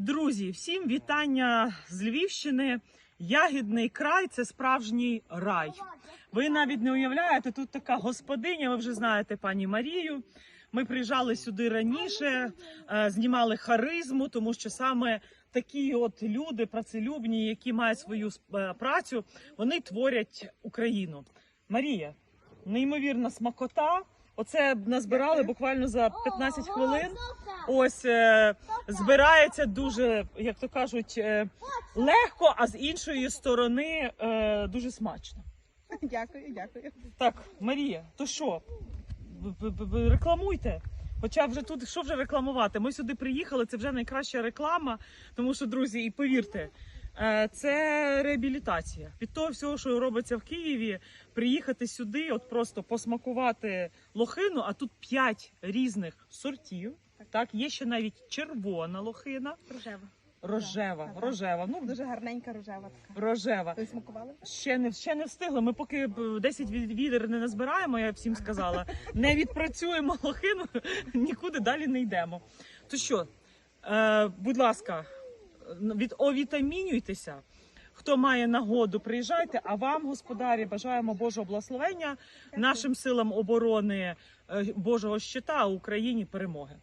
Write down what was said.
Друзі, всім вітання з Львівщини. Ягідний край це справжній рай. Ви навіть не уявляєте, тут така господиня. Ви вже знаєте пані Марію. Ми приїжджали сюди раніше, е, знімали харизму, тому що саме такі от люди, працелюбні, які мають свою е, працю, вони творять Україну. Марія, неймовірна смакота. Оце назбирали буквально за 15 хвилин. Ось е, збирається дуже, як то кажуть, е, легко, а з іншої сторони е, дуже смачно. Дякую, дякую. Так, Марія, то що? Ви Рекламуйте. Хоча вже тут що вже рекламувати? Ми сюди приїхали, це вже найкраща реклама. Тому що, друзі, і повірте, це реабілітація. Від того всього, що робиться в Києві, приїхати сюди, от просто посмакувати лохину, а тут п'ять різних сортів. Так, є ще навіть червона лохина, Рожева. рожева, Так, так. рожева. Ну, Дуже гарненька рожева така. рожева. Ви смакували? Ще не ще не встигли. Ми поки б 10 від- відер не назбираємо, я всім сказала. Не відпрацюємо лохину, нікуди далі не йдемо. То що, е, будь ласка, від овітамінюйтеся. Хто має нагоду, приїжджайте. А вам, господарі, бажаємо Божого благословення, нашим силам оборони, е, Божого щита, Україні перемоги.